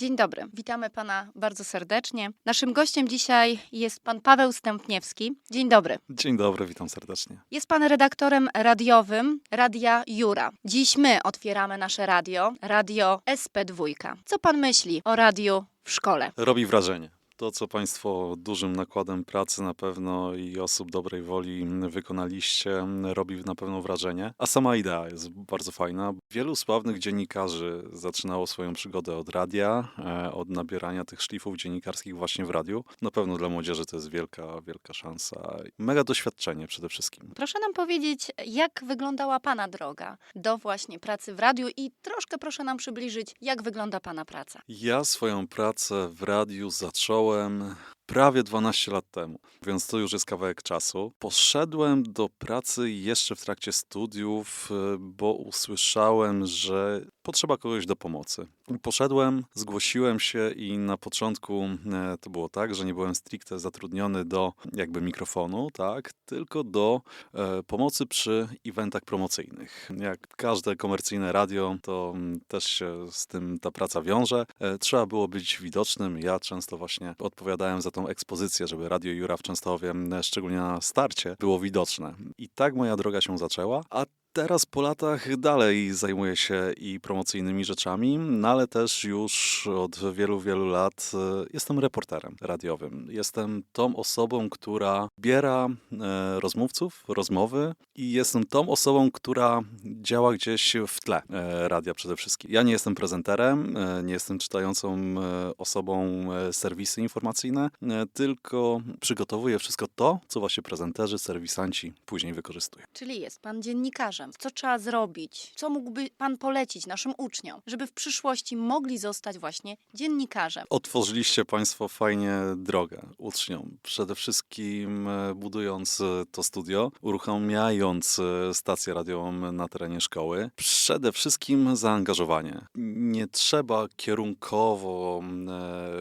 Dzień dobry, witamy pana bardzo serdecznie. Naszym gościem dzisiaj jest pan Paweł Stępniewski. Dzień dobry. Dzień dobry, witam serdecznie. Jest pan redaktorem radiowym Radia Jura. Dziś my otwieramy nasze radio, radio SP2. Co pan myśli o radiu w szkole? Robi wrażenie. To, co Państwo dużym nakładem pracy na pewno i osób dobrej woli wykonaliście, robi na pewno wrażenie. A sama idea jest bardzo fajna. Wielu sławnych dziennikarzy zaczynało swoją przygodę od radia, e, od nabierania tych szlifów dziennikarskich właśnie w radiu. Na pewno dla młodzieży to jest wielka, wielka szansa. Mega doświadczenie przede wszystkim. Proszę nam powiedzieć, jak wyglądała pana droga do właśnie pracy w radiu i troszkę proszę nam przybliżyć, jak wygląda pana praca. Ja swoją pracę w radiu zacząłem um, prawie 12 lat temu, więc to już jest kawałek czasu. Poszedłem do pracy jeszcze w trakcie studiów, y, bo usłyszałem, że potrzeba kogoś do pomocy. Poszedłem, zgłosiłem się i na początku e, to było tak, że nie byłem stricte zatrudniony do jakby mikrofonu, tak, tylko do e, pomocy przy eventach promocyjnych. Jak każde komercyjne radio, to mm, też się z tym ta praca wiąże. E, Trzeba było być widocznym. Ja często właśnie odpowiadałem za tą ekspozycję, żeby Radio Jura w Częstochowie, m, szczególnie na starcie, było widoczne. I tak moja droga się zaczęła, a Teraz po latach dalej zajmuję się i promocyjnymi rzeczami, no ale też już od wielu, wielu lat e, jestem reporterem radiowym. Jestem tą osobą, która biera e, rozmówców, rozmowy i jestem tą osobą, która działa gdzieś w tle e, radia przede wszystkim. Ja nie jestem prezenterem, nie jestem czytającą osobą serwisy informacyjne, tylko przygotowuję wszystko to, co właśnie prezenterzy, serwisanci później wykorzystują. Czyli jest pan dziennikarzem. Co trzeba zrobić? Co mógłby pan polecić naszym uczniom, żeby w przyszłości mogli zostać właśnie dziennikarzem? Otworzyliście Państwo fajnie drogę uczniom. Przede wszystkim e, budując e, to studio, uruchamiając e, stację radiową na terenie szkoły. Przede wszystkim zaangażowanie. Nie trzeba kierunkowo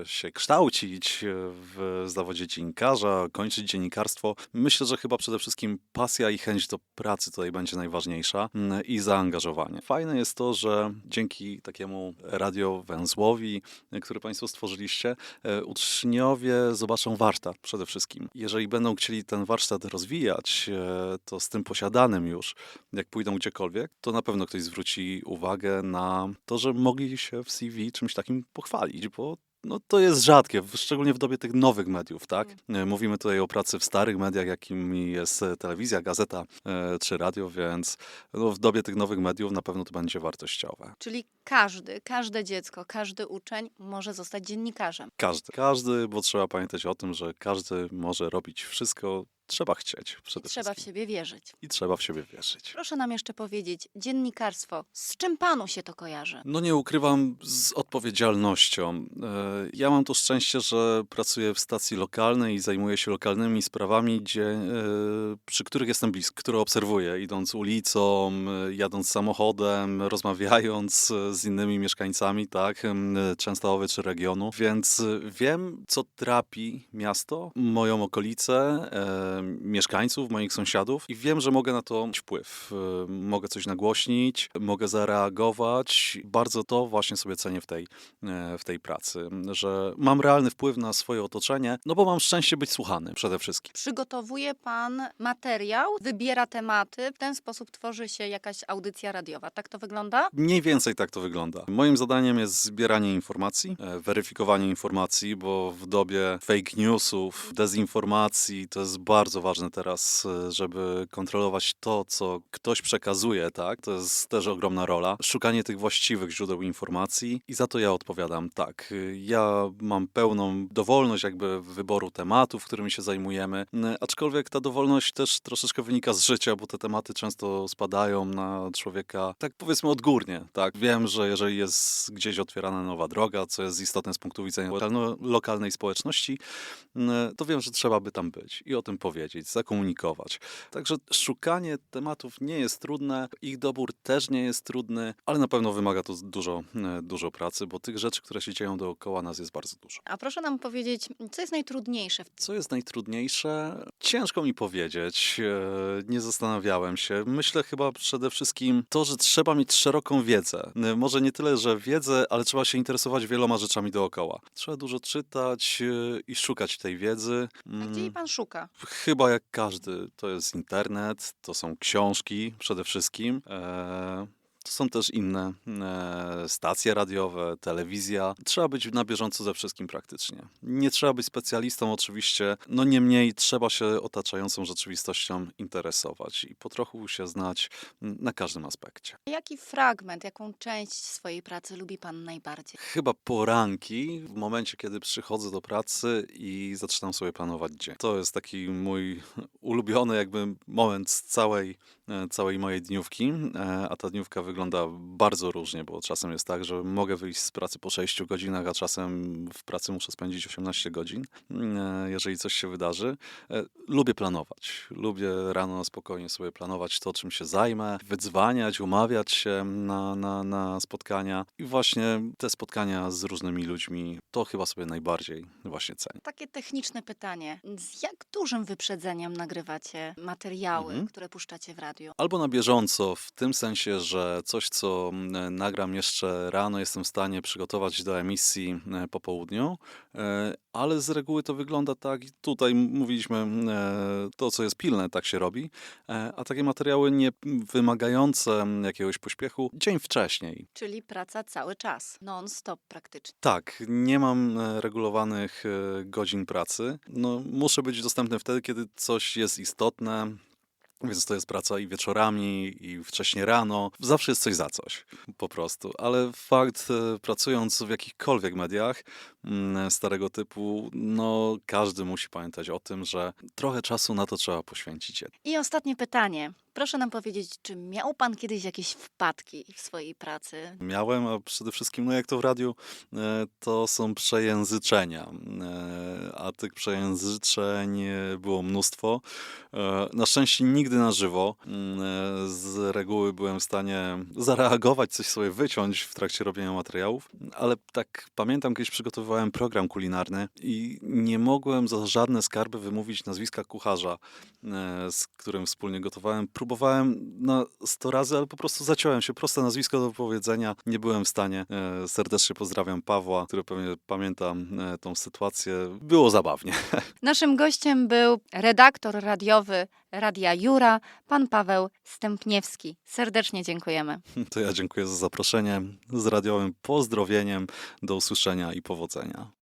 się kształcić w zawodzie dziennikarza, kończyć dziennikarstwo. Myślę, że chyba przede wszystkim pasja i chęć do pracy tutaj będzie najważniejsza mm, i zaangażowanie. Fajne jest to, że dzięki takiemu radiowęzłowi, który Państwo stworzyliście, e, uczniowie zobaczą warsztat przede wszystkim. Jeżeli będą chcieli ten warsztat rozwijać, e, to z tym posiadanym już, jak pójdą gdziekolwiek, to na pewno ktoś zwróci uwagę na to, że mogli się w CV czymś takim pochwalić, bo no to jest rzadkie, szczególnie w dobie tych nowych mediów, tak? E, Mówimy tutaj o pracy w starych mediach, jakimi jest e, telewizja, gazeta e, czy radio, więc no, w dobie tych nowych mediów na pewno to będzie wartościowe. Czyli każdy, każde dziecko, każdy uczeń może zostać dziennikarzem. Każdy. Każdy, bo trzeba pamiętać o tym, że każdy może robić wszystko, trzeba chcieć I przede trzeba w wszystkim. siebie wierzyć. I trzeba w siebie wierzyć. Proszę nam jeszcze powiedzieć, dziennikarstwo, z czym panu się to kojarzy? No nie ukrywam z odpowiedzialnością. E, Ja mam to szczęście, że pracuję w stacji lokalnej i zajmuję się lokalnymi sprawami, gdzie, e, przy których jestem blisko, które obserwuję, idąc ulicą, e, jadąc samochodem, rozmawiając z innymi mieszkańcami, tak, Częstochowy czy regionu, więc wiem, co trapi miasto, moją okolicę, mieszkańców, moich sąsiadów i wiem, że mogę na to mieć wpływ. E, Mogę coś nagłośnić, mogę zareagować. Bardzo to właśnie sobie cenię w tej, e, w tej pracy, że mam realny wpływ na swoje otoczenie, no bo mam szczęście być słuchany przede wszystkim. Przygotowuje pan materiał, wybiera tematy, w ten sposób tworzy się jakaś audycja radiowa. Tak to wygląda? Mniej więcej tak to wygląda. Moim zadaniem jest zbieranie informacji, e, weryfikowanie informacji, bo w dobie fake newsów, dezinformacji to jest bardzo ważne teraz, e, żeby kontrolować to, co ktoś przekazuje, tak? To jest też ogromna rola. Szukanie tych właściwych źródeł informacji i za to ja odpowiadam tak. e, Ja mam pełną dowolność jakby wyboru tematów, którymi się zajmujemy, aczkolwiek ta dowolność też troszeczkę wynika z życia, bo te tematy często spadają na człowieka tak powiedzmy odgórnie, tak? Wiem, że jeżeli jest gdzieś otwierana nowa droga, co jest istotne z punktu widzenia lokalnej społeczności, to wiem, że trzeba by tam być i o tym powiedzieć, zakomunikować. Także szukanie tematów nie jest trudne, ich dobór też nie jest trudny, ale na pewno wymaga to dużo, e, dużo pracy, bo tych rzeczy, które się dzieją dookoła nas jest bardzo dużo. A proszę nam powiedzieć, co jest najtrudniejsze w Co jest najtrudniejsze? Ciężko mi powiedzieć. e, Nie zastanawiałem się. Myślę chyba przede wszystkim to, że trzeba mieć szeroką wiedzę. E, może nie tyle, że wiedzę, ale trzeba się interesować wieloma rzeczami dookoła. Trzeba dużo czytać i szukać tej wiedzy. A gdzie jej Mm, pan szuka? Chyba jak każdy. To jest internet, to są książki przede wszystkim. E, to są też inne e, stacje radiowe, telewizja. Trzeba być na bieżąco ze wszystkim praktycznie. Nie trzeba być specjalistą oczywiście, no niemniej trzeba się otaczającą rzeczywistością interesować i po trochu się znać na każdym aspekcie. Jaki fragment, jaką część swojej pracy lubi pan najbardziej? Chyba poranki, w momencie, kiedy przychodzę do pracy i zaczynam sobie planować dzień. To jest taki mój ulubiony jakby moment z całej, całej mojej dniówki, e, a ta dniówka wygląda bardzo różnie, bo czasem jest tak, że mogę wyjść z pracy po 6 godzinach, a czasem w pracy muszę spędzić 18 godzin, e, jeżeli coś się wydarzy. E, Lubię planować. Lubię rano spokojnie sobie planować to, czym się zajmę, wydzwaniać, umawiać się na, na, na spotkania. I właśnie te spotkania z różnymi ludźmi, to chyba sobie najbardziej właśnie cenię. Takie techniczne pytanie. Z jak dużym wyprzedzeniem nagrywacie materiały, Mhm. które puszczacie w radiu? Albo na bieżąco, w tym sensie, że coś, co nagram jeszcze rano, jestem w stanie przygotować do emisji e, po południu, e, ale z reguły to wygląda tak, tutaj mówiliśmy, e, to co jest pilne, tak się robi, a takie materiały nie wymagające jakiegoś pośpiechu, dzień wcześniej. Czyli praca cały czas, non-stop praktycznie. Tak, nie mam regulowanych godzin pracy. No, muszę być dostępny wtedy, kiedy coś jest istotne. Więc to jest praca i wieczorami, i wcześnie rano. Zawsze jest coś za coś, po prostu. Ale fakt, e, pracując w jakichkolwiek mediach starego typu, no każdy musi pamiętać o tym, że trochę czasu na to trzeba poświęcić. I ostatnie pytanie. Proszę nam powiedzieć, czy miał pan kiedyś jakieś wpadki w swojej pracy? Miałem, a przede wszystkim, no jak to w radiu, e, to są przejęzyczenia. E, A tych przejęzyczeń e, było mnóstwo. Na szczęście nigdy na żywo. Mm, Z reguły byłem w stanie zareagować, coś sobie wyciąć w trakcie robienia materiałów, ale tak pamiętam, kiedyś przygotowywałem program kulinarny i nie mogłem za żadne skarby wymówić nazwiska kucharza, e, z którym wspólnie gotowałem. Próbowałem na 100 razy, ale po prostu zaciąłem się. Proste nazwisko do powiedzenia. Nie byłem w stanie. E, Serdecznie pozdrawiam Pawła, który pewnie pamięta e, tą sytuację. Było zabawnie. Naszym gościem był redaktor radiowy Radia Jura, pan Paweł Stępniewski. Serdecznie dziękujemy. To ja dziękuję za zaproszenie z radiowym pozdrowieniem. Do usłyszenia i powodzenia.